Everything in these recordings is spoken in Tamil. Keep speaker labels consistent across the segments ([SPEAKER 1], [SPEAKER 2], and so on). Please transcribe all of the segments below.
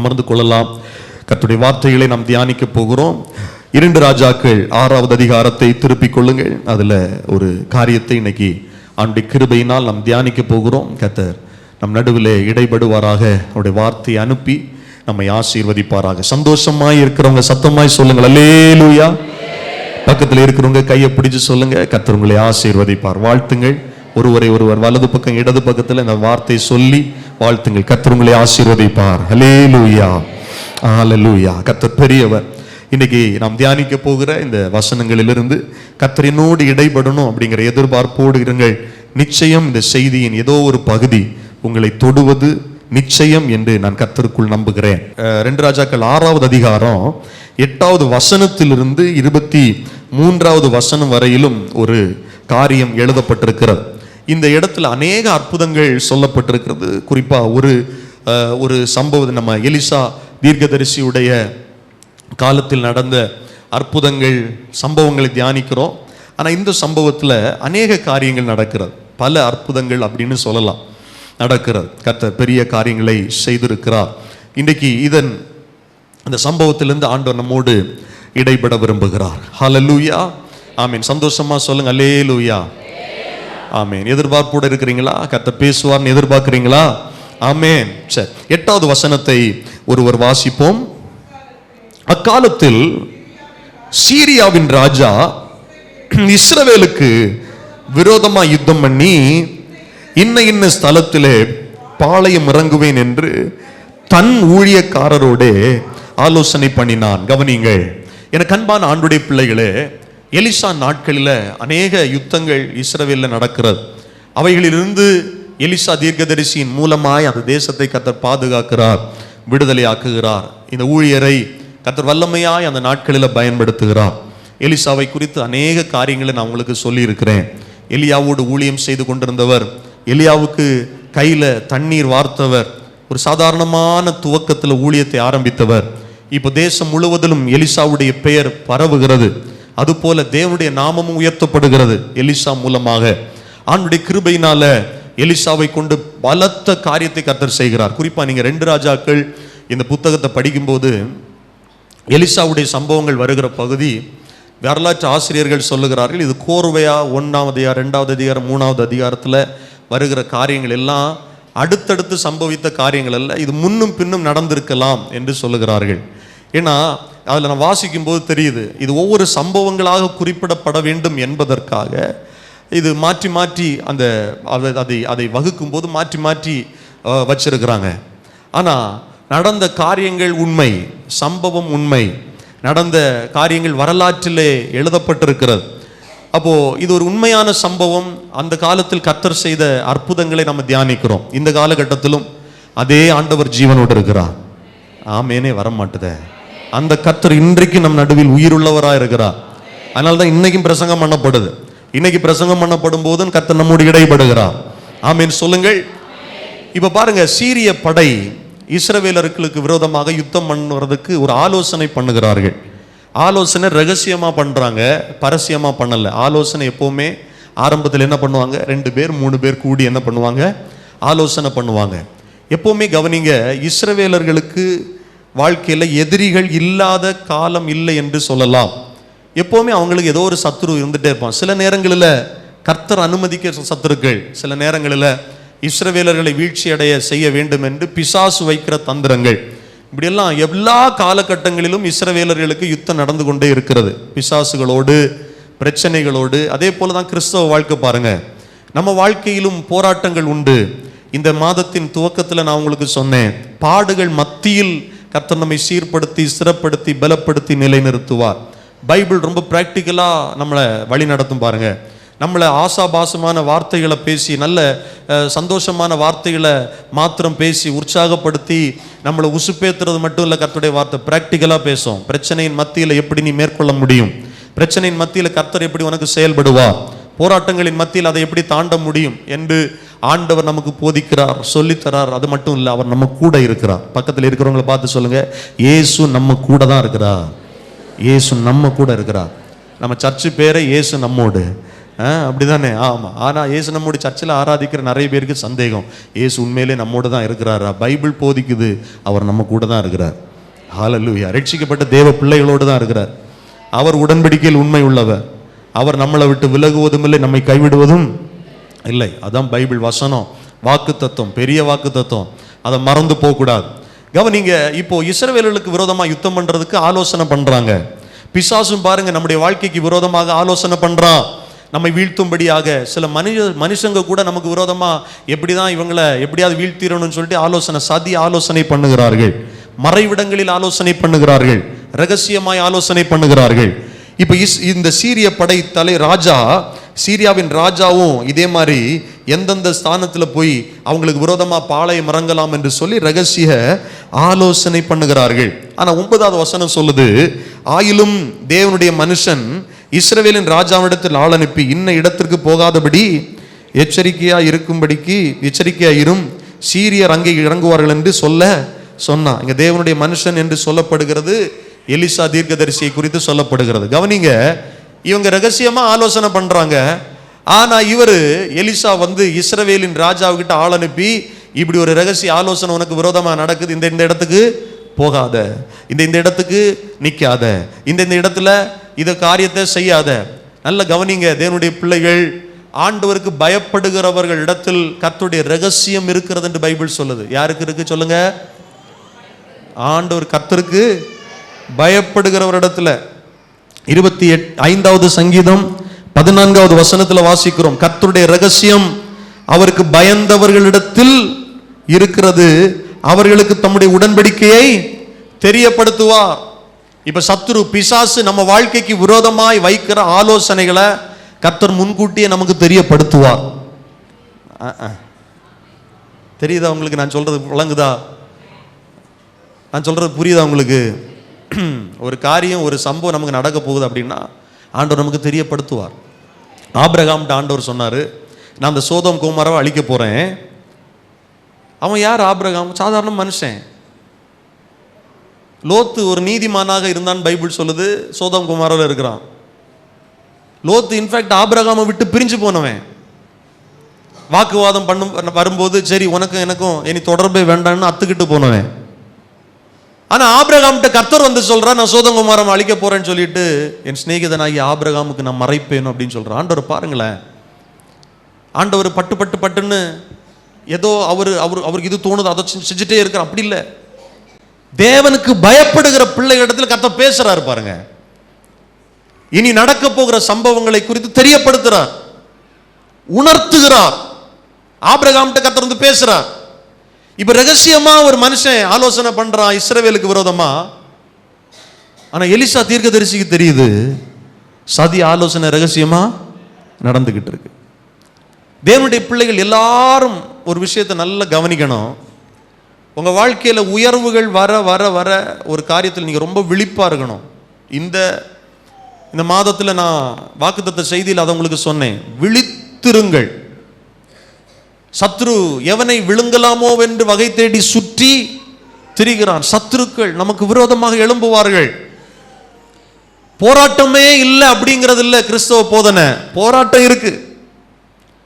[SPEAKER 1] அமர்ந்து கொள்ளலாம். கத்துடைய வார்த்தைகளை நாம் தியானிக்க போகிறோம். இரண்டு ராஜாக்கள் ஆறாவது அதிகாரத்தை திருப்பிக் கொள்ளுங்கள். அதுல ஒரு காரியத்தை இன்னைக்கு ஆண்டுடைய கிருபையினால் நாம் தியானிக்க போகிறோம். கத்தர் நம் நடுவில் இடைபடுவாராக. அவருடைய வார்த்தையை அனுப்பி நம்மை ஆசீர்வதிப்பாராக. சந்தோஷமாய் இருக்கிறவங்க சத்தமாய் சொல்லுங்கள். அல்லேலூயா. பக்கத்தில் இருக்கிறவங்க கையை பிடிச்சு சொல்லுங்க. கத்தர் உங்களை ஆசீர்வதிப்பார். வாழ்த்துங்கள். ஒருவரை ஒருவர் வலது பக்கம் இடது பக்கத்தில் இந்த வார்த்தை சொல்லி வாழ்த்துங்கள். கத்தர் உங்களை ஆசீர்வதிப்பார். ஹலேலூயா ஆலலூயா கத்தர் பெரியவர். இன்னைக்கு நாம் தியானிக்க போகிற இந்த வசனங்களிலிருந்து கத்தரினோடு இடைபடணும் அப்படிங்கிற எதிர்பார்ப்போடு இருங்கள். நிச்சயம் இந்த செய்தியின் ஏதோ ஒரு பகுதி உங்களை தொடுவது நிச்சயம் என்று நான் கத்தருக்குள் நம்புகிறேன். ரெண்டு ராஜாக்கள் ஆறாவது அதிகாரம் எட்டாவது வசனத்திலிருந்து இருபத்தி மூன்றாவது வசனம் வரையிலும் ஒரு காரியம் எழுதப்பட்டிருக்கிறது. இந்த இடத்துல அநேக அற்புதங்கள் சொல்லப்பட்டிருக்கிறது. குறிப்பாக ஒரு ஒரு சம்பவம் நம்ம எலிசா தீர்க்கதரிசியுடைய காலத்தில் நடந்த அற்புதங்கள் சம்பவங்களை தியானிக்கிறோம். ஆனால் இந்த சம்பவத்தில் அநேக காரியங்கள் நடக்கிறது. பல அற்புதங்கள் அப்படின்னு சொல்லலாம். நடக்கிறது. கத்த பெரிய காரியங்களை செய்திருக்கிறார். இன்றைக்கு இதன் அந்த சம்பவத்திலிருந்து ஆண்டவர் நம்மோடு இடைபட விரும்புகிறார். ஹலலூயா ஆமீன். சொல்லுங்கள் அல்லே லூயா ஆமேன். எதிர்பார்ப்போடு இருக்கிறீங்களா? கத்த பேசுவார்னு எதிர்பார்க்குறீங்களா? ஆமேன். சரி எட்டாவது வசனத்தை ஒருவர் வாசிப்போம். அக்காலத்தில் சீரியாவின் ராஜா இஸ்ரவேலுக்கு விரோதமா யுத்தம் பண்ணி இன்ன இன்ன ஸ்தலத்திலே பாளையம் இறங்குவேன் என்று தன் ஊழியக்காரரோடே ஆலோசனை பண்ணினான். கவனிங்கள் எனக்கு அன்பான ஆண்டுடைய பிள்ளைகளே எலிசா நாட்களில் அநேக யுத்தங்கள் இஸ்ரவேலில் நடக்கிறது. அவைகளிலிருந்து எலிசா தீர்க்கதரிசியின் மூலமாய் அந்த தேசத்தை கத்தர் பாதுகாக்கிறார் விடுதலை ஆக்குகிறார் இந்த ஊழியரை கத்தர் வல்லமையாய் அந்த நாட்களில் பயன்படுத்துகிறார். எலிசாவை குறித்து அநேக காரியங்களை நான் உங்களுக்கு சொல்லியிருக்கிறேன். எலியாவோடு ஊழியம் செய்து கொண்டிருந்தவர் எலியாவுக்கு கையில் தண்ணீர் வார்த்தவர் ஒரு சாதாரணமான துவக்கத்தில் ஊழியத்தை ஆரம்பித்தவர். இப்போ தேசம் முழுவதிலும் எலிசாவுடைய பெயர் பரவுகிறது. அதுபோல தேவனுடைய நாமமும் உயர்த்தப்படுகிறது எலிசா மூலமாக. ஆண்டுடைய கிருபையினால எலிசாவை கொண்டு பலத்த காரியத்தை கர்த்தர் செய்கிறார். குறிப்பாக நீங்கள் ரெண்டு ராஜாக்கள் இந்த புத்தகத்தை படிக்கும்போது எலிசாவுடைய சம்பவங்கள் வருகிற பகுதி வரலாற்று ஆசிரியர்கள் சொல்லுகிறார்கள். இது கோர்வையா ஒன்றாவது அதிகாரம் ரெண்டாவது அதிகாரம் மூணாவது அதிகாரத்தில் வருகிற காரியங்கள் எல்லாம் அடுத்தடுத்து சம்பவித்த காரியங்கள் அல்ல. இது முன்னும் பின்னும் நடந்திருக்கலாம் என்று சொல்லுகிறார்கள். ஏன்னா அதில் நான் வாசிக்கும் போது தெரியுது இது ஒவ்வொரு சம்பவங்களாக குறிப்பிடப்பட வேண்டும் என்பதற்காக இது மாற்றி மாற்றி அந்த அதை- அதை அதை வகுக்கும் போது மாற்றி மாற்றி வச்சிருக்கிறாங்க. ஆனால் நடந்த காரியங்கள் உண்மை சம்பவம் உண்மை நடந்த காரியங்கள் வரலாற்றிலே எழுதப்பட்டிருக்கிறது. அப்போது இது ஒரு உண்மையான சம்பவம் அந்த காலத்தில் கத்தர் செய்த அற்புதங்களை நம்ம தியானிக்கிறோம். இந்த காலகட்டத்திலும் அதே ஆண்டவர் ஜீவனோடு இருக்கிறார். ஆமேனே வர மாட்டுதே அந்த கத்தர் இன்றைக்கு நம் நடுவில் உயிருள்ளவராக இருக்கிறார். அதனால தான் இன்னைக்கும் பிரசங்கம் பண்ணப்படுது. இன்னைக்கு பிரசங்கம் பண்ணப்படும் போதும் கத்தர் நம்மோடு இடைப்படுகிறார். ஆமீன். சொல்லுங்கள். இப்போ பாருங்க சீரிய படை இஸ்ரவேலர்களுக்கு விரோதமாக யுத்தம் பண்ணுறதுக்கு ஒரு ஆலோசனை பண்ணுகிறார்கள். ஆலோசனை ரகசியமாக பண்ணுறாங்க பரசியமாக பண்ணலை. ஆலோசனை எப்போவுமே ஆரம்பத்தில் என்ன பண்ணுவாங்க? ரெண்டு பேர் மூணு பேர் கூடி என்ன பண்ணுவாங்க? ஆலோசனை பண்ணுவாங்க. எப்போவுமே கவனிங்க இஸ்ரவேலர்களுக்கு வாழ்க்கையில் எதிரிகள் இல்லாத காலம் இல்லை என்று சொல்லலாம். எப்போவுமே அவங்களுக்கு ஏதோ ஒரு சத்துரு இருந்துகிட்டே இருப்பான். சில நேரங்களில் கர்த்தர் அனுமதிக்க சத்துருக்கள் சில நேரங்களில் இஸ்ரவேலர்களை வீழ்ச்சி அடைய செய்ய வேண்டும் என்று பிசாசு வைக்கிற தந்திரங்கள். இப்படியெல்லாம் எல்லா காலகட்டங்களிலும் இஸ்ரவேலர்களுக்கு யுத்தம் நடந்து கொண்டே இருக்கிறது. பிசாசுகளோடு பிரச்சனைகளோடு அதே போல தான் கிறிஸ்தவ வாழ்க்கை பாருங்க. நம்ம வாழ்க்கையிலும் போராட்டங்கள் உண்டு. இந்த மாதத்தின் துவக்கத்தில் நான் உங்களுக்கு சொன்னேன் பாடுகள் மத்தியில் கர்த்தர் நம்மை சீர்படுத்தி சிறப்படுத்தி பலப்படுத்தி நிலைநிறுத்துவார். பைபிள் ரொம்ப ப்ராக்டிக்கலாக நம்மளை வழி நடத்தும் பாருங்க. நம்மளை ஆசாபாசமான வார்த்தைகளை பேசி நல்ல சந்தோஷமான வார்த்தைகளை மாத்திரம் பேசி உற்சாகப்படுத்தி நம்மளை உசுப்பேத்துறது மட்டும் இல்லை கர்த்தருடைய வார்த்தை ப்ராக்டிக்கலாக பேசும். பிரச்சனையின் மத்தியில் எப்படி நீ மேற்கொள்ள முடியும்? பிரச்சனையின் மத்தியில் கர்த்தர் எப்படி உனக்கு செயல்படுவார்? போராட்டங்களின் மத்தியில் அதை எப்படி தாண்ட முடியும்? என்று ஆண்டவர் நமக்கு போதிக்கிறார் சொல்லித்தரார். அது மட்டும் இல்லை அவர் நம்ம கூட இருக்கிறார். பக்கத்தில் இருக்கிறவங்கள பார்த்து சொல்லுங்க. இயேசு நம்ம கூட தான் இருக்கிறார். இயேசு நம்ம கூட இருக்கிறார். நம்ம சர்ச்சு பேரை இயேசு நம்மோடு. ஆ, அப்படிதானே? ஆமாம் ஆனால் இயேசு நம்மோட சர்ச்சில் ஆராதிக்கிற நிறைய பேருக்கு சந்தேகம். இயேசு உண்மையிலே நம்மோட தான் இருக்கிறாரா. பைபிள் போதிக்குது. அவர் நம்ம கூட தான் இருக்கிறார். ஹalleluya. ரட்சிக்கப்பட்ட தேவ பிள்ளைகளோடு தான் இருக்கிறார். அவர் உடன்படிக்கையில் உண்மை உள்ளவர். அவர் நம்மளை விட்டு விலகுவதும் இல்லை நம்மை கைவிடுவதும் இல்லை. அதான் பைபிள் வசனம். வாக்கு தத்துவம் பெரிய வாக்கு தத்துவம் அதை மறந்து போகக்கூடாது. கவனிங்க இப்போ இஸ்ரவேலர்களுக்கு விரோதமாக யுத்தம் பண்ணுறதுக்கு ஆலோசனை பண்ணுறாங்க பிசாசும் பாருங்க நம்முடைய வாழ்க்கைக்கு விரோதமாக ஆலோசனை பண்ணுறான் நம்மை வீழ்த்தும்படியாக சில மனித மனுஷங்க கூட நமக்கு விரோதமாக எப்படி தான் இவங்களை எப்படியாவது வீழ்த்திடணும்னு சொல்லிட்டு ஆலோசனை சதி ஆலோசனை பண்ணுகிறார்கள். மறைவிடங்களில் ஆலோசனை பண்ணுகிறார்கள். ரகசியமாய் ஆலோசனை பண்ணுகிறார்கள். இப்போ இஸ் இந்த சீரிய படை தலை ராஜா சீரியாவின் ராஜாவும் இதே மாதிரி எந்தெந்த ஸ்தானத்தில் போய் அவங்களுக்கு விரோதமாக பாளையம் இறங்கலாம் என்று சொல்லி ரகசிய ஆலோசனை பண்ணுகிறார்கள். ஆனால் ஒன்பதாவது வசனம் சொல்லுது ஆயிலும் தேவனுடைய மனுஷன் இஸ்ரவேலின் ராஜாவிடத்தில் ஆள் அனுப்பி இன்ன இடத்திற்கு போகாதபடி எச்சரிக்கையாக இருக்கும்படிக்கு எச்சரிக்கையாக இரும் சீரியர் அங்கே இறங்குவார்கள் என்று சொல்ல சொன்னான் இங்கே தேவனுடைய மனுஷன் என்று சொல்லப்படுகிறது எலிசா தீர்க்கதரிசியை குறித்து சொல்லப்படுகிறது. கவனிங்க இவங்க ரகசியமாக ஆலோசனை பண்ணுறாங்க ஆனால் இவர் எலிசா வந்து இஸ்ரவேலின் ராஜாவுக்கிட்ட ஆள் அனுப்பி இப்படி ஒரு ரகசிய ஆலோசனை உனக்கு விரோதமாக நடக்குது. இந்த இந்த இடத்துக்கு போகாத. இந்த இந்த இடத்துக்கு நிற்காத இந்த இந்த இடத்துல இத காரியத்தை செய்யாத. நல்ல கவனிங்க தேவனுடைய பிள்ளைகள் ஆண்டவருக்கு பயப்படுகிறவர்கள் இடத்தில் கத்துடைய ரகசியம் இருக்கிறது என்று பைபிள் சொல்லுது. யாருக்கு இருக்கு சொல்லுங்க? ஆண்டவர் பயப்படுகிறவர் இடத்துல. இருபத்தி எட் ஐந்தாவது சங்கீதம் பதினான்காவது வசனத்தில் வாசிக்கிறோம். கர்த்தருடைய ரகசியம் அவருக்கு பயந்தவர்களிடத்தில் இருக்கிறது. அவர்களுக்கு தம்முடைய உடன்படிக்கையை தெரியப்படுத்துவார். இப்ப சத்துரு பிசாசு நம்ம வாழ்க்கைக்கு விரோதமாய் வைக்கிற ஆலோசனைகளை கர்த்தர் முன்கூட்டியே நமக்கு தெரியப்படுத்துவார். தெரியுதா உங்களுக்கு நான் சொல்றது? விளங்குதா? நான் சொல்றது புரியுதா உங்களுக்கு? ஒரு காரியம் ஒரு சம்பவம் நமக்கு நடக்க போகுது அப்படின்னா ஆண்டவர் நமக்கு தெரியப்படுத்துவார். ஆபிரகாம்ட்ட ஆண்டவர் சொன்னார் நான் அந்த சோதம் குமாராவை அழிக்க போகிறேன் அவன் யார் ஆப்ரகாம்? சாதாரண மனுஷன். லோத்து ஒரு நீதிமானாக இருந்தான் பைபிள் சொல்லுது சோதம் குமாரில் இருக்கிறான். லோத்து இன்ஃபேக்ட் ஆப்ரகாமை விட்டு பிரிஞ்சு போனவன். வாக்குவாதம் பண்ணும் வரும்போது சரி உனக்கும் எனக்கும் இனி தொடர்பே வேண்டாம்னு அத்துக்கிட்டு போனவன். ஆனால் ஆபிரகாம்கிட்ட கர்த்தர் வந்து சொல்றா நான் சோதங்குமாரம் அழிக்க போகிறேன்னு சொல்லிட்டு என் சிநேகிதனாகி ஆபிரகாமுக்கு நான் மறைப்பேன் அப்படின்னு சொல்றான் ஆண்டவர் பாருங்களேன். ஆண்டவர் பட்டு பட்டு பட்டுன்னு ஏதோ அவர் அவர் அவருக்கு இது தோணுது அதை செஞ்சுட்டே இருக்கிறார். அப்படி இல்லை. தேவனுக்கு பயப்படுகிற பிள்ளை இடத்துல கர்த்தர் பேசுகிறாரு பாருங்க. இனி நடக்க போகிற சம்பவங்களை குறித்து தெரியப்படுத்துகிறார் உணர்த்துகிறார். ஆபிரகாம்கிட்ட கர்த்தர் வந்து பேசுகிறார் இப்ப ரகசியமா ஒரு மனுஷன் ஆலோசனை பண்றான் இஸ்ரவேலுக்கு விரோதமா? ஆனா எலிசா தீர்க்கதரிசிக்கு தெரியுது சதி ஆலோசனை ரகசியமா நடந்துகிட்டு இருக்கு. தேவனுடைய பிள்ளைகள் எல்லாரும் ஒரு விஷயத்தை நல்லா கவனிக்கணும். உங்கள் வாழ்க்கையில் உயர்வுகள் வர வர வர ஒரு காரியத்தில் நீங்கள் ரொம்ப விழிப்பாக இருக்கணும். இந்த இந்த மாதத்தில் நான் வாக்குத்தத்த செய்தியில் அதை உங்களுக்கு சொன்னேன். விழித்திருங்கள். சத்ரு எவனை விழுங்கலாமோ என்று வகை தேடி சுற்றி திரிகிறான். சத்ருக்கள் நமக்கு விரோதமாக எழும்புவார்கள். போராட்டமே இல்லை அப்படிங்கிறது இல்லை கிறிஸ்தவ போதனை. போராட்டம் இருக்கு.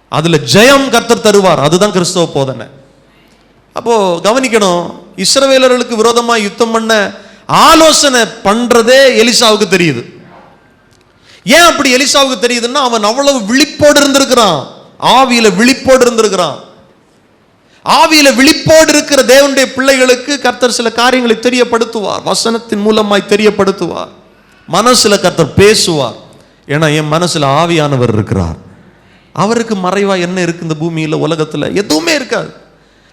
[SPEAKER 1] அதுல ஜெயம் கர்த்தர் தருவார். அதுதான் கிறிஸ்தவ போதனை. அப்போ கவனிக்கணும் இஸ்ரவேலர்களுக்கு விரோதமா யுத்தம் பண்ண ஆலோசனை பண்றதே எலிசாவுக்கு தெரியுது. ஏன் அப்படி எலிசாவுக்கு தெரியுதுன்னா அவன் அவ்வளவு விழிப்போடு இருந்திருக்கிறான். ஆவியில விழிப்போடு இருந்திருக்கிறான். ஆவியில விழிப்போடு இருக்கிற தேவனுடைய பிள்ளைகளுக்கு கர்த்தர் சில காரியங்களை தெரியப்படுத்துவார். வசனத்தின் மூலமாய் தெரியப்படுத்துவார். மனசுல கர்த்தர் பேசுவார். ஏன்னா என் மனசுல ஆவியானவர் இருக்கிறார். அவருக்கு மறைவா என்ன இருக்கு இந்த பூமியில உலகத்துல? எதுவுமே இருக்காது.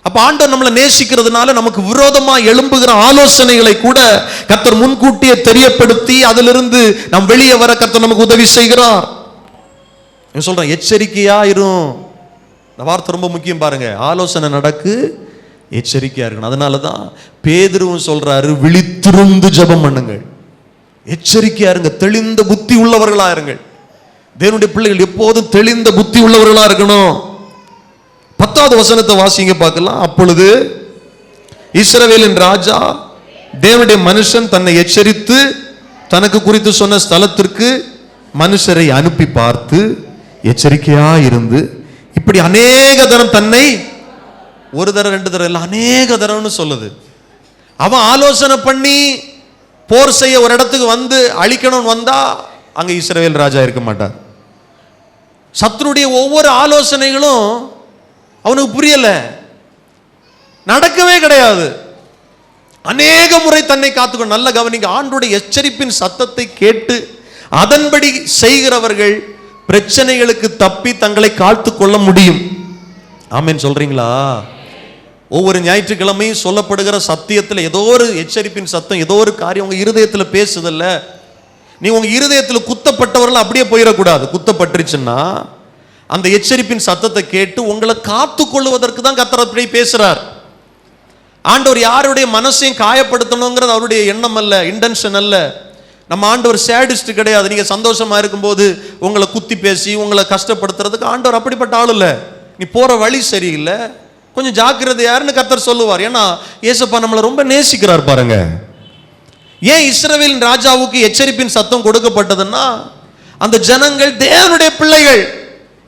[SPEAKER 1] அப்ப ஆண்டவர் நம்மளை நேசிக்கிறதுனால நமக்கு விரோதமா எழும்புகிற ஆலோசனைகளை கூட கர்த்தர் முன்கூட்டியே தெரியப்படுத்தி அதிலிருந்து நம் வெளியே வர கர்த்தர் நமக்கு உதவி செய்கிறார். இவன் சொல்கிறான் எச்சரிக்கையாக இரும் இந்த வார்த்தை ரொம்ப முக்கியம் பாருங்கள் ஆலோசனை நடக்கு எச்சரிக்கையாக இருக்கணும். அதனால தான் பேதுருவும் சொல்கிறாரு விழித்திருந்து ஜெபம் பண்ணுங்கள். எச்சரிக்கையாக இருங்க தெளிந்த புத்தி உள்ளவர்களாக இருங்கள். தேவனுடைய பிள்ளைகள் எப்போதும் தெளிந்த புத்தி உள்ளவர்களாக இருக்கணும். பத்தாவது வசனத்தை வாசிங்க பார்க்கலாம். அப்பொழுது இஸ்ரவேலின் ராஜா தேவனுடைய மனுஷன் தன்னை எச்சரித்து தனக்கு குறித்து சொன்ன ஸ்தலத்திற்கு மனுஷரை அனுப்பி பார்த்து எச்சரிக்கையா இருந்து இப்படி அநேக தரம் தன்னை ஒரு தரம் ரெண்டு தரம் இல்லை அநேக தரம்னு சொல்லுது. அவன் ஆலோசனை பண்ணி போர் செய்ய ஒரு இடத்துக்கு வந்து அழிக்கணும்னு வந்தா அங்க இஸ்ரேல் ராஜா இருக்க மாட்டார். சத்ருடைய ஒவ்வொரு ஆலோசனைகளும் அவனுக்கு புரியல. நடக்கவே கிடையாது. அநேக முறை தன்னை காத்துக்கணும் நல்ல கவனிங்க ஆண்டுடைய எச்சரிப்பின் சத்தத்தை கேட்டு அதன்படி செய்கிறவர்கள் பிரச்சனைகளுக்கு தப்பி தங்களை காத்து கொள்ள முடியும். ஆமென் சொல்றீங்களா? ஒவ்வொரு ஞாயிற்றுக்கிழமையும் சொல்லப்படுகிற சத்தியத்தில் ஏதோ ஒரு எச்சரிப்பின் சத்தம் ஏதோ ஒரு காரியம் உங்க இருதயத்தில் பேசுதல்ல. நீ உங்க இருதயத்தில் குத்தப்பட்டவர்கள் அப்படியே போயிடக்கூடாது. குத்தப்பட்டுருச்சுன்னா அந்த எச்சரிப்பின் சத்தத்தை கேட்டு உங்களை காத்து கொள்ளுவதற்கு தான் கத்தர் அப்படி பேசுறார். ஆண்டவர் யாருடைய மனசையும் காயப்படுத்தணுங்கிறது அவருடைய எண்ணம் அல்ல இன்டென்ஷன் அல்ல. நம்ம ஆண்டவர் சேடிஸ்ட் கிடையாது. நீங்கள் சந்தோஷமாக இருக்கும்போது உங்களை குத்தி பேசி உங்களை கஷ்டப்படுத்துறதுக்கு ஆண்டவர் அப்படிப்பட்ட ஆள் இல்லை. நீ போகிற வழி சரியில்லை. கொஞ்சம் ஜாக்கிரதை யாருன்னு கத்தர் சொல்லுவார். ஏன்னா ஏசப்பா நம்மளை ரொம்ப நேசிக்கிறார் பாருங்க. ஏன் இஸ்ரவேலின் ராஜாவுக்கு எச்சரிப்பின் சத்தம் கொடுக்கப்பட்டதுன்னா அந்த ஜனங்கள் தேவனுடைய பிள்ளைகள்.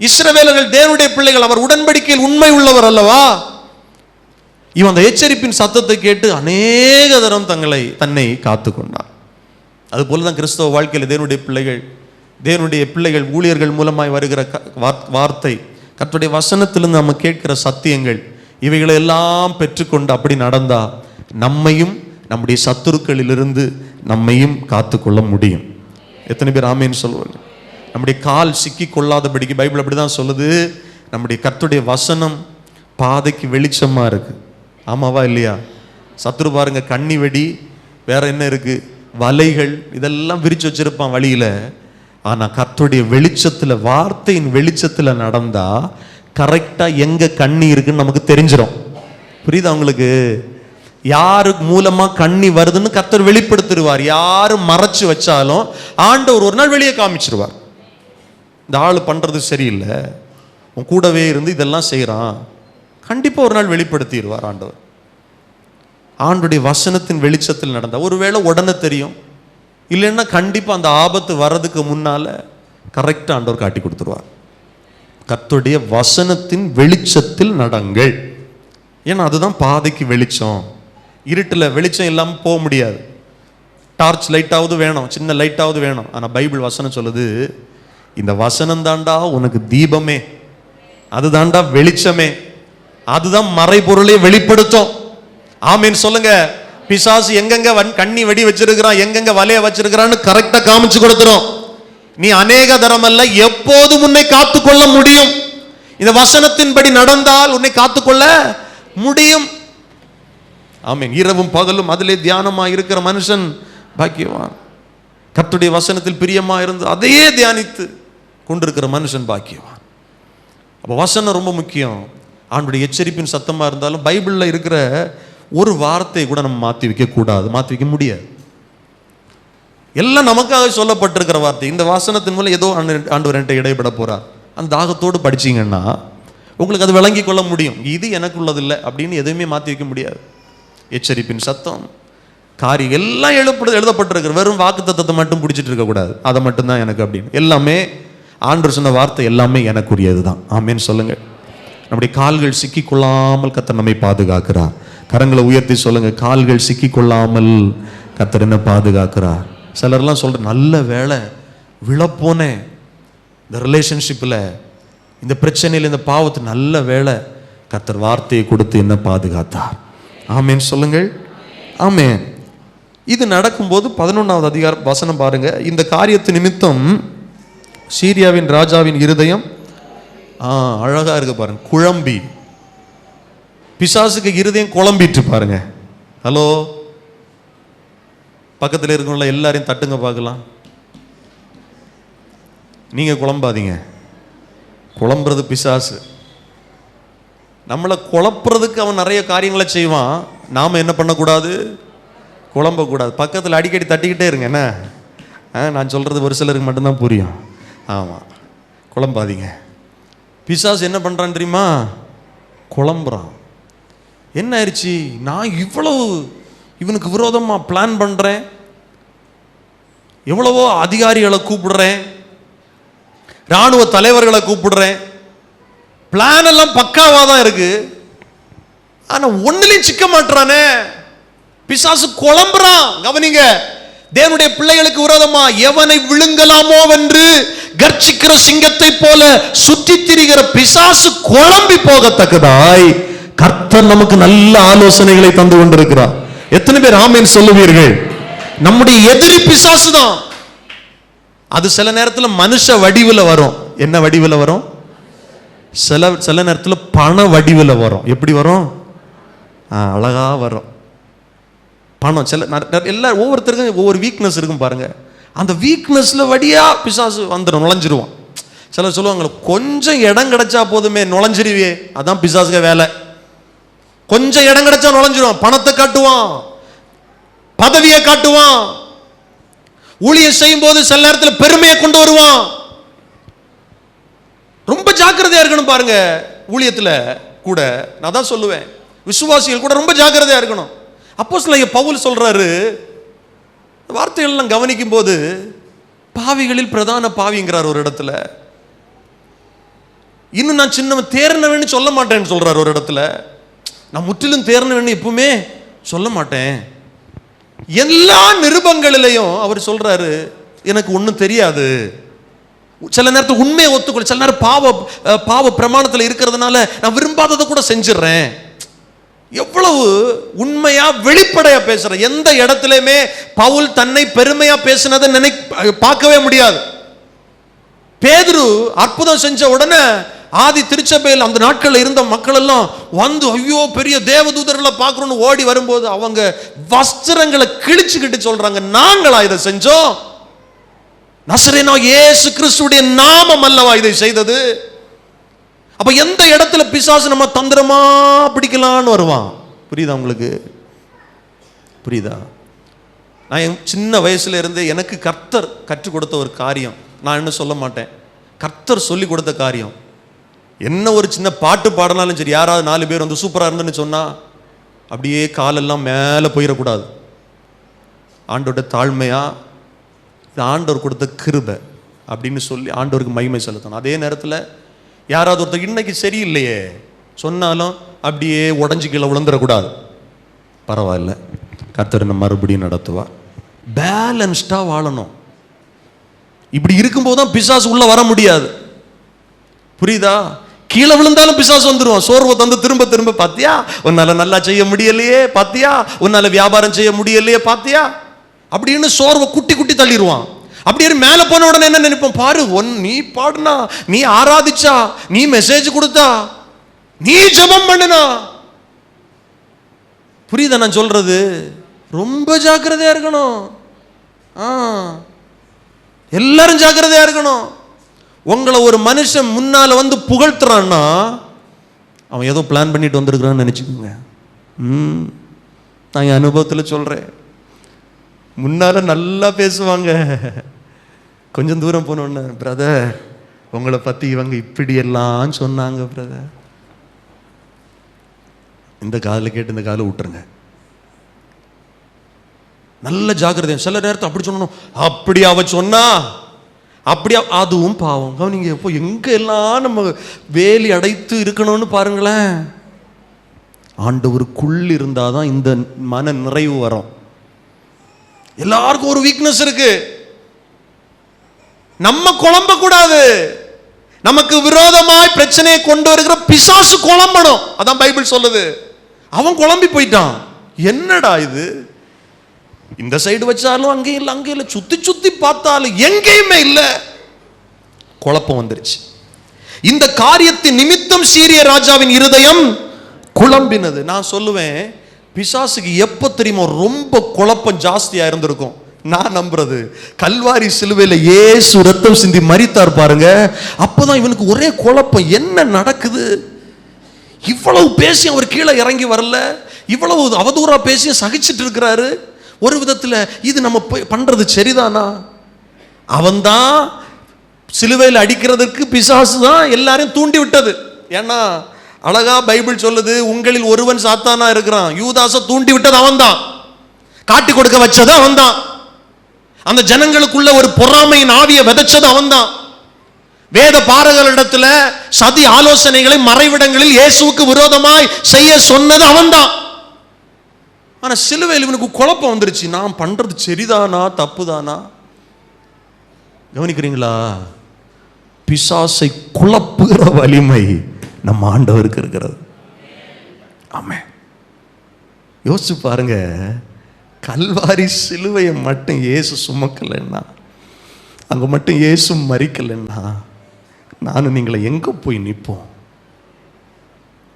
[SPEAKER 1] இஸ்ரவேலர்கள் தேவனுடைய பிள்ளைகள். அவர் உடன்படிக்கையில் உண்மை உள்ளவர் அல்லவா? இவன் அந்த எச்சரிப்பின் சத்தத்தை கேட்டு அநேக தரம் தங்களை தன்னை காத்து அதுபோல தான் கிறிஸ்தவ வாழ்க்கையில் தேவனுடைய பிள்ளைகள் தேவனுடைய பிள்ளைகள் ஊழியர்கள் மூலமாய் வருகிற க- வார்த்தை கத்துடைய வசனத்திலிருந்து நம்ம கேட்கிற சத்தியங்கள் இவைகளை எல்லாம் பெற்றுக்கொண்டு அப்படி நடந்தா நம்மையும் நம்முடைய சத்துருக்களிலிருந்து நம்மையும் காத்துக்கொள்ள முடியும். எத்தனை பேர் ஆமேன்னு சொல்லுவாங்க? நம்முடைய கால் சிக்கி கொள்ளாதபடிக்கு பைபிள் அப்படிதான் சொல்லுது. நம்முடைய கத்துடைய வசனம் பாதைக்கு வெளிச்சமாக இருக்குது ஆமாவா இல்லையா? சத்துரு பாருங்க கண்ணி வெடி வேற என்ன இருக்குது வலைகள் இதெல்லாம் விரிச்சு வச்சிருப்பான் வழியில். ஆனால் கர்த்தருடைய வெளிச்சத்தில் வார்த்தையின் வெளிச்சத்தில் நடந்தால் கரெக்டாக எங்கே கண்ணி இருக்குன்னு நமக்கு தெரிஞ்சிடும் புரியுதா உங்களுக்கு? யாருக்கு மூலமாக கண்ணி வருதுன்னு கர்த்தர் வெளிப்படுத்திடுவார் யார் மறைச்சு வச்சாலும் ஆண்டவர் ஒரு நாள் வெளியே காமிச்சிருவார். இந்த ஆள் பண்ணுறது சரியில்லை. உன் கூடவே இருந்து இதெல்லாம் செய்கிறான் கண்டிப்பாக ஒரு நாள் வெளிப்படுத்திடுவார் ஆண்டவர். ஆண்டுடைய வசனத்தின் வெளிச்சத்தில் நடந்தா. ஒருவேளை உடனே தெரியும். இல்லைன்னா கண்டிப்பாக அந்த ஆபத்து வர்றதுக்கு முன்னால் கரெக்டாக ஆண்டவர் காட்டி கொடுத்துருவார். கத்துடைய வசனத்தின் வெளிச்சத்தில் நடங்கள். ஏன்னா அதுதான் பாதைக்கு வெளிச்சம். இருட்டில் வெளிச்சம் இல்லாமல் போக முடியாது. டார்ச் லைட்டாவது வேணும் சின்ன லைட்டாவது வேணும். ஆனால் பைபிள் வசனம் சொல்லுது இந்த வசனம் தாண்டா உனக்கு தீபமே. அதுதாண்டா வெளிச்சமே. அதுதான் மறைபொருளை வெளிப்படுத்தும். ஆமீன் சொல்லுங்க. பிசாசு எங்கெங்க கண்ணி வெடி வச்சிருக்கிறான் எங்கெங்க வலைய வச்சிருக்கிறான்னு கரெக்டா காமிச்சு கொடுத்துரும். நீ அநேக தரமல்ல எப்போது உன்னை காத்துக்கொள்ள முடியும்? இந்த வசனத்தின்படி நடந்தால் உன்னை காத்துக்கொள்ள முடியும். ஆமீன். இரவும் பகலும் அதிலே தியானமா இருக்கிற மனுஷன் பாக்கியவான். கத்துடைய வசனத்தில் பிரியமா இருந்து அதையே தியானித்து கொண்டிருக்கிற மனுஷன் பாக்கியவான். அப்போ வசனம் ரொம்ப முக்கியம். ஆண்டுடைய எச்சரிப்பின் சத்தமாக இருந்தாலும் பைபிளில் இருக்கிற ஒரு வார்த்தையை கூட நம்ம மாத்தி வைக்கக்கூடாது மாற்றி மாத்தி வைக்க முடியாது. எல்லாம் நமக்காக சொல்லப்பட்டிருக்கிற வார்த்தை. இந்த வாசனத்தின் மூலம் ஏதோ ஆண்டு ஆண்டவர் என்கிட்ட இடைப்பட போகிறார் அந்த தாகத்தோடு படிச்சீங்கன்னா உங்களுக்கு அது விளங்கி கொள்ள முடியும். இது எனக்கு இல்லை அப்படின்னு எதுவுமே மாத்தி வைக்க முடியாது. எச்சரிப்பின் சத்தம் காரி எல்லாம் எழுப்படு எழுதப்பட்டிருக்கிற வெறும் வாக்கு தத்தத்தை மட்டும் பிடிச்சிட்டு இருக்கக்கூடாது அதை மட்டும்தான் எனக்கு அப்படின்னு. எல்லாமே ஆண்டு சொன்ன வார்த்தை எல்லாமே எனக்குரியது தான் ஆமேன்னு சொல்லுங்க நம்முடைய கால்கள் சிக்கி கொள்ளாமல் நம்மை பாதுகாக்கிறார். கரங்களை உயர்த்தி சொல்லுங்க கால்கள் சிக்கி கொள்ளாமல் கத்தர் என்ன பாதுகாக்கிறார். சிலர்லாம் சொல்ற நல்ல வேலை விழப்போனேன் இந்த ரிலேஷன்ஷிப்பில் இந்த பிரச்சனையில் இந்த பாவத்து நல்ல வேலை கத்தர் வார்த்தையை கொடுத்து என்ன பாதுகாத்தார். ஆமேன் சொல்லுங்கள். ஆமேன். இது நடக்கும்போது பதினொன்றாவது அதிகார வசனம் பாருங்க. இந்த காரியத்து நிமித்தம் சீரியாவின் ராஜாவின் இருதயம் அழகாக இருக்கு பாருங்க. குழம்பி. பிசாசுக்கு இருதயம் குழம்பிட்டு பாருங்க. ஹலோ பக்கத்தில் இருக்கவங்கள எல்லாரையும் தட்டுங்க பார்க்கலாம். நீங்க குழம்பாதீங்க. குழம்புறது பிசாசு. நம்மளை குழப்புறதுக்கு அவன் நிறைய காரியங்களை செய்வான். நாம் என்ன பண்ணக்கூடாது? குழம்பக்கூடாது. பக்கத்தில் அடிக்கடி தட்டிக்கிட்டே இருங்க. என்ன? ஆ, நான் சொல்கிறது ஒரு சிலருக்கு மட்டும்தான் புரியும். ஆமாம் குழம்பாதீங்க. பிசாஸ் என்ன பண்ணுறான் தெரியுமா? குழம்புறான். என்ன ஆயிடுச்சு? நான் இவ்வளவு இவனுக்கு விரோதமாக பிளான் பண்ணுறேன் எவ்வளவோ அதிகாரிகளை கூப்பிடுறேன்.
[SPEAKER 2] ராணுவ தலைவர்களை கூப்பிடுறேன். பிளான் எல்லாம் பக்காவாக தான் இருக்கு. ஆனா ஒன்றுலையும் சிக்க மாட்டானே பிசாசு குழம்புறான். கவனிங்க. தேவனுடைய பிள்ளைகளுக்கு விரோதமா எவனை விழுங்கலாமோ என்று கர்ச்சிக்கிற சிங்கத்தை போல சுற்றி திரிகிற பிசாசு குழம்பி போகத்தக்கதாய். கர்த்தர் நமக்கு நல்ல ஆலோசனைகளை தந்து கொண்டிருக்கிறார். எத்தனை பேர் ஆமேன் சொல்லுவீர்கள்? நம்முடைய எதிரி பிசாசு தான். அது சில நேரத்தில் மனுஷ வடிவில் வரும். என்ன வடிவில் வரும்? சில சில நேரத்தில் பண வடிவில் வரும். எப்படி வரும்? அழகாக அழகா வரும். பணம் சில எல்லா ஒவ்வொருத்தருக்கும் ஒவ்வொரு வீக்னஸ் இருக்கும் பாருங்க. அந்த வீக்னஸ்ல வடியா பிசாசு வந்துடும் நுழைஞ்சிருவான். சிலர் சொல்லுவாங்க கொஞ்சம் இடம் கிடைச்சா போதுமே நுழைஞ்சிருவியே. அதான் பிசாசுக்க வேலை. கொஞ்சம் இடம் கிடைச்சா நுழைஞ்சிருவான் பணத்தை காட்டுவான். பதவியை காட்டுவான். ஊழியம் செய்யும் போது சில நேரத்தில் பெருமையை கொண்டு வருவான். ரொம்ப ஜாக்கிரதையா இருக்கணும் பாருங்க ஊழியத்தில் கூட. நான் தான் சொல்லுவேன். விசுவாசிகள் கூட ரொம்ப ஜாக்கிரதையா இருக்கணும். அப்போ சில பவுல் சொல்றாரு வார்த்தைகள் எல்லாம் கவனிக்கும் போது பாவிகளில் பிரதான பாவிங்கிறார் ஒரு இடத்துல. இன்னும் நான் சின்னவன் தேர்னவன்னு சொல்ல மாட்டேன்னு சொல்றாரு ஒரு இடத்துல. நான் முற்றிலும் தேர்னவன் எப்பவுமே சொல்ல மாட்டேன். எல்லா நிருபங்களிலையும் அவர் சொல்றாரு எனக்கு ஒன்றும் தெரியாது. சில நேரத்தில் உண்மையை ஒத்துக்கொள்ள சில நேரம் பாவ பாவ பிரமாணத்தில் இருக்கிறதுனால நான் விரும்பாததை கூட செஞ்சிடுறேன். எவ்வளவு உண்மையா வெளிப்படையா பேசுற எந்த இடத்துலயுமே பவுல் தன்னை பெருமையா பேசினதை நினை பார்க்கவே முடியாது. பேதுரு அற்புதம் செஞ்ச உடனே ஆதி திருச்சபையில் அந்த நாட்களில் இருந்த மக்கள் எல்லாம் வந்து ஐயோ பெரிய தேவதூதர்களை பார்க்கணும்னு ஓடி வரும்போது அவங்க வஸ்திரங்களை கிழிச்சுக்கிட்டு சொல்றாங்க. நாங்களா இதை செஞ்சோம். நசரேனா இயேசு கிறிஸ்துடைய நாமம் அல்லவா இதை செய்தது? அப்ப எந்த இடத்துல பிசாசு நம்ம தந்திரமா பிடிக்கலான்னு வருவான்? புரியுதா உங்களுக்கு? புரியுதா? நான் என் சின்ன வயசுல இருந்து எனக்கு கர்த்தர் கற்றுக் கொடுத்த ஒரு காரியம். நான் என்ன சொல்ல மாட்டேன். கர்த்தர் சொல்லி கொடுத்த காரியம். என்ன ஒரு சின்ன பாட்டு பாடினாலும் சரி யாராவது நாலு பேர் வந்து சூப்பராக இருந்துன்னு சொன்னால் அப்படியே காலெல்லாம் மேலே போயிடக்கூடாது. ஆண்டோட தாழ்மையா இது ஆண்டவர் கொடுத்த கிருபை அப்படின்னு சொல்லி ஆண்டவருக்கு மகிமை செலுத்தணும். அதே நேரத்தில் யாராவது ஒருத்தர் இன்னைக்கு சரியில்லையே சொன்னாலும் அப்படியே உடஞ்சி கீழே விழுந்துடக்கூடாது. பரவாயில்ல. கர்த்தர் என்ன மறுபடியும் நடத்துவா பேலன்ஸ்டாக வாழணும். இப்படி இருக்கும்போது தான் பிசாசு உள்ளே வர முடியாது. புரியுதா? கீழே விழுந்தாலும் பிசாசு வந்துருவான் சோர்வை தந்து திரும்ப திரும்ப பாத்தியா? உன்னால நல்லா செய்ய முடியலையே பாத்தியா? உன்னால வியாபாரம் செய்ய முடியலையே பாத்தியா? அப்படின்னு சோர்வை குட்டி குட்டி தள்ளிடுவான் அப்படியே மேல போன உடனே என்ன நினைப்போம்? பாரு ஒன் நீ பாடுனா நீ ஆராதிச்சா நீ மெசேஜ் கொடுத்தா நீ ஜெபம் பண்ணுனா. புரியுதா நான் சொல்றது? ரொம்ப ஜாக்கிரதையா இருக்கணும். ஆ. எல்லாரும் ஜாக்கிரதையா இருக்கணும். உங்களை ஒரு மனுஷன் முன்னால் வந்து புகழ்த்துறான்னா அவன் ஏதோ பிளான் பண்ணிட்டு வந்திருக்கிறான்னு நினச்சிக்கோங்க. ம். நான் என் அனுபவத்தில் சொல்கிறேன் முன்னால நல்லா பேசுவாங்க. கொஞ்சம் தூரம் போனோன்னு பிரதர் உங்களை பற்றி இவங்க இப்படி எல்லாம் சொன்னாங்க பிரதர் இந்த காதில் கேட்டு இந்த காதில் விட்டுருங்க நல்ல ஜாக்கிரதை சில நேரத்தை அப்படி சொன்னோம். அப்படி அவ சொன்னா? அப்படி அதுவும் பாவம். கவனிங்க இப்போ எங்கே எல்லாம் நம்ம வேலி அடைத்து இருக்கணும்னு பாருங்களேன். ஆண்டவருக்குள் இருந்தாதான் இந்த மன நிறைவு வரும். எல்லாருக்கும் ஒரு வீக்னஸ் இருக்கு. நம்ம குழம்ப கூடாது. நமக்கு விரோதமாய் பிரச்சனையை கொண்டு வருகிற பிசாசு குழம்பணும். அதான் பைபிள் சொல்லுது. அவன் குழம்பி போயிட்டான். என்னடா இது? இந்த சைடு வச்சாலும் அங்கேயும் இல்லை அங்கே இல்லை. சுத்தி சுத்தி பார்த்தாலும் எங்கேயுமே இல்லை. குழப்பம் வந்துருச்சு. இந்த காரியத்தின் நிமித்தம் சீரிய ராஜாவின் இருதயம் குழம்பினது. நான் சொல்லுவேன் பிசாசுக்கு எப்போ தெரியுமோ ரொம்ப குழப்பம் ஜாஸ்தியாக இருந்திருக்கும். நான் நம்புறது கல்வாரி சிலுவையில் ஏசு ரத்தம் சிந்தி மறித்தார் பாருங்க. அப்போதான் இவனுக்கு ஒரே குழப்பம் என்ன நடக்குது? இவ்வளவு பேசி அவர் கீழே இறங்கி வரல. இவ்வளவு அவதூறா பேசி சகிச்சிட்டு இருக்கிறாரு. ஒரு விதத்தில் இது நம்ம பண்ணுறது சரிதானா? அவன்தான் சிலுவையில் அடிக்கிறதுக்கு பிசாசு தான் எல்லாரையும் தூண்டி விட்டது. ஏன்னா அழகா பைபிள் சொல்லுது உங்களில் ஒருவன் சாத்தானா இருக்கிறான். யூதாசை தூண்டி விட்டது அவன்தான் காட்டி கொடுக்க வச்சது அவன்தான் அந்த ஜனங்களுக்குள்ள ஒரு பொறாமையின் ஆவியை விதைச்சது அவன்தான் வேத பாரகளிடத்துல சதி ஆலோசனைகளை மறைவிடங்களில் இயேசுவுக்கு விரோதமாய் செய்ய சொன்னது அவன்தான் ஆனால் சிலுவையில் இவனுக்கு குழப்பம் வந்துருச்சு. நான் பண்ணுறது சரிதானா தப்புதானா? கவனிக்கிறீங்களா? பிசாசை குழப்புகிற வலிமை நம்ம ஆண்டவருக்கு இருக்கிறது. ஆமாம் யோசிச்சு பாருங்க. கல்வாரி சிலுவையை மட்டும் ஏசு சுமக்கலைன்னா அங்கே மட்டும் இயேசு மறிக்கலைன்னா நானும் நீங்களை எங்கே போய் நிற்போம்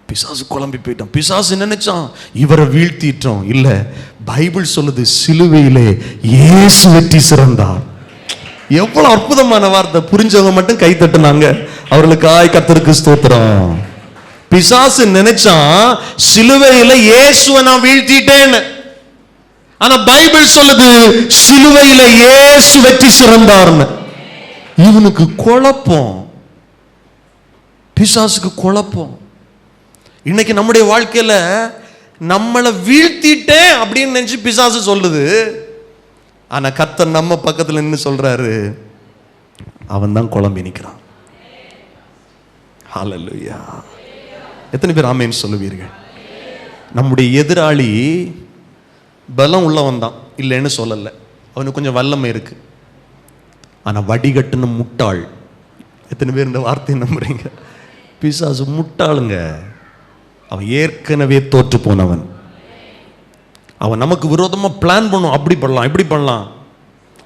[SPEAKER 2] பிசாசு குழம்பி போயிட்டான். பிசாசு நினைச்சான் இவரை வீழ்த்திட்டோம். இல்ல பைபிள் சொல்லுது சிலுவையிலே இயேசு வெற்றி சிறந்தார். எவ்வளவு அற்புதமான வார்த்தை. புரிஞ்சவங்க மட்டும் கை தட்டுனாங்க. அவர்களுக்கு ஆய் கத்தருக்கு ஸ்தோத்திரம். பிசாசு நினைச்சான் சிலுவையில இயேசுவை நான் வீழ்த்திட்டேன்னு. ஆனா பைபிள் சொல்லுது சிலுவையில இயேசு வெற்றி சிறந்தார்னு. இவனுக்கு குழப்பம். பிசாசுக்கு குழப்பம். இன்னைக்கு நம்முடைய வாழ்க்கையில் நம்மளை வீழ்த்திட்டேன் அப்படின்னு நினச்சி பிசாசு சொல்லுது. ஆனால் கத்தர் நம்ம பக்கத்தில் நின்று சொல்கிறாரு அவன் தான் குழம்பி நிற்கிறான் ஹalleluya எத்தனை பேர் ஆமேன்னு சொல்லுவீர்கள்? நம்முடைய எதிராளி பலம் உள்ளவன் தான் இல்லைன்னு சொல்லலை. அவனுக்கு கொஞ்சம் வல்லமை இருக்கு. ஆனால் வடிகட்டுன்னு முட்டாள். எத்தனை பேர் இந்த வார்த்தையை நம்புறீங்க? பிசாசு முட்டாளுங்க. அவன் ஏற்கனவே தோற்று போனவன். அவன் நமக்கு விரோதமாக பிளான் பண்ணும். அப்படி பண்ணலாம் இப்படி பண்ணலாம்.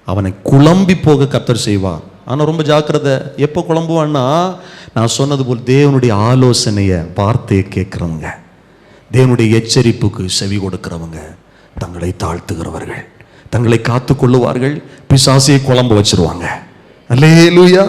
[SPEAKER 2] அவனை குழம்பி போக கத்தர் செய்வார். ஆனால் ரொம்ப ஜாக்கிரதை. எப்போ குழம்புவான்னா நான் சொன்னது போல் தேவனுடைய ஆலோசனையை வார்த்தையை கேட்குறவங்க தேவனுடைய எச்சரிப்புக்கு செவி கொடுக்கிறவங்க தங்களை தாழ்த்துகிறவர்கள் தங்களை காத்து கொள்ளுவார்கள் பிசாசியை குழம்பு வச்சிருவாங்க. அல்லேலூயா.